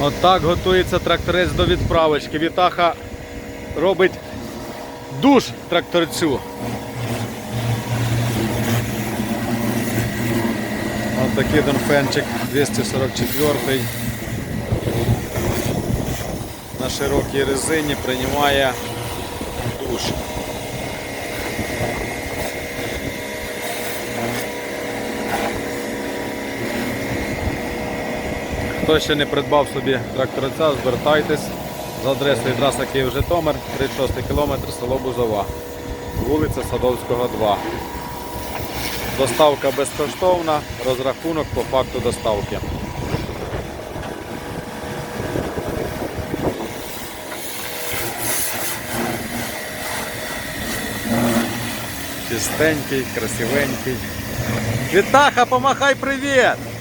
Отак готується тракторець до відправочки. Вітаха робить душ тракторцю. Ось такий донфенчик 244 на широкій резині приймає душ. Хто ще не придбав собі тракторця, звертайтесь за адресою траса Київ-Житомир, 36 кілометр, село Бузова, вулиця Садовського, 2. Доставка безкоштовна, розрахунок по факту доставки. Чистенький, красивенький. Вітаха, помахай привіт!